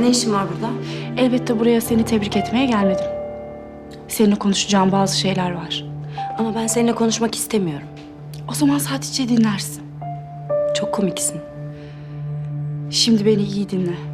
Ne işin var burada? Elbette buraya seni tebrik etmeye gelmedim. Seninle konuşacağım bazı şeyler var. Ama ben seninle konuşmak istemiyorum. O zaman sadece dinlersin. Çok komiksin. Şimdi beni iyi dinle.